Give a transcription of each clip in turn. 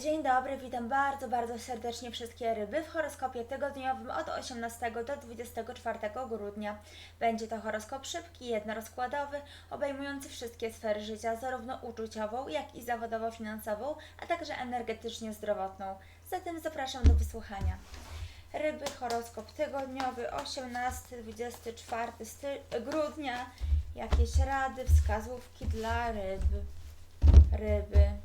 Dzień dobry, witam bardzo, bardzo serdecznie wszystkie ryby w horoskopie tygodniowym od 18 do 24 grudnia. Będzie to horoskop szybki, jednorozkładowy, obejmujący wszystkie sfery życia, zarówno uczuciową, jak i zawodowo-finansową, a także energetycznie-zdrowotną. Zatem zapraszam do wysłuchania. Ryby, horoskop tygodniowy 18-24 sty- grudnia. Jakieś rady, wskazówki dla ryb. Ryby.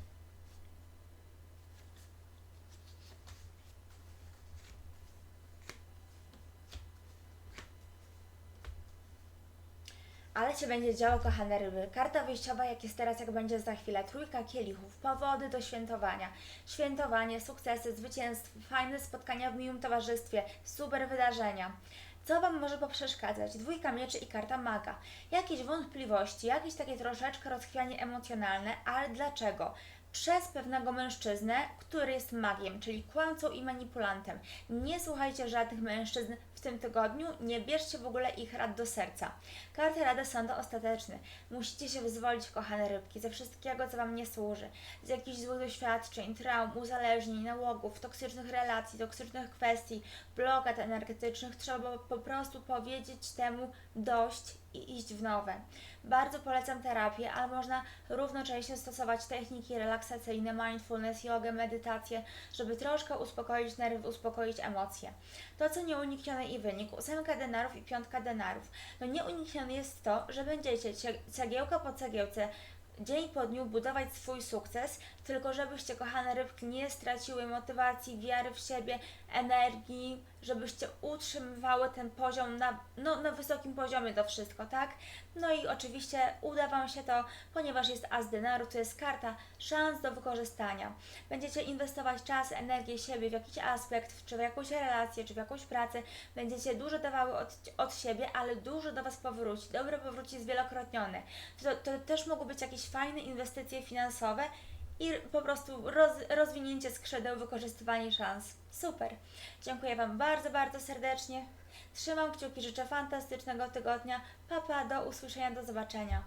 Ale się będzie działo, kochane ryby. Karta wyjściowa, jak jest teraz, jak będzie za chwilę. Trójka kielichów, powody do świętowania. Świętowanie, sukcesy, zwycięstwa, fajne spotkania w miłym towarzystwie, super wydarzenia. Co Wam może poprzeszkadzać? Dwójka mieczy i karta maga. Jakieś wątpliwości, jakieś takie troszeczkę rozchwianie emocjonalne, ale dlaczego? Przez pewnego mężczyznę, który jest magiem, czyli kłamcą i manipulantem. Nie słuchajcie żadnych mężczyzn w tym tygodniu, nie bierzcie w ogóle ich rad do serca. Karty Rady Sądu Ostateczny. Musicie się wyzwolić, kochane rybki, ze wszystkiego, co Wam nie służy. Z jakichś złych doświadczeń, traum, uzależnień, nałogów, toksycznych relacji, toksycznych kwestii, blokad energetycznych. Trzeba po prostu powiedzieć temu dość i iść w nowe. Bardzo polecam terapię, ale można równocześnie stosować techniki relaksacyjne, mindfulness, jogę, medytację, żeby troszkę uspokoić nerwy, uspokoić emocje. To, co nieuniknione i wynik, ósemka denarów i piątka denarów. No nieuniknione jest to, że będziecie cie- cegiełka po cegiełce dzień po dniu budować swój sukces, tylko żebyście, kochane rybki, nie straciły motywacji, wiary w siebie, energii, żebyście utrzymywały ten poziom na, no, na wysokim poziomie to wszystko, tak? No i oczywiście uda Wam się to, ponieważ jest as denaru, to jest karta szans do wykorzystania. Będziecie inwestować czas, energię siebie w jakiś aspekt, czy w jakąś relację, czy w jakąś pracę. Będziecie dużo dawały od, od siebie, ale dużo do Was powróci. Dobre powróci zwielokrotnione. To, to też mogą być jakieś fajne inwestycje finansowe i po prostu roz, rozwinięcie skrzydeł, wykorzystywanie szans. Super. Dziękuję Wam bardzo, bardzo serdecznie. Trzymam kciuki, życzę fantastycznego tygodnia. Papa, do usłyszenia, do zobaczenia.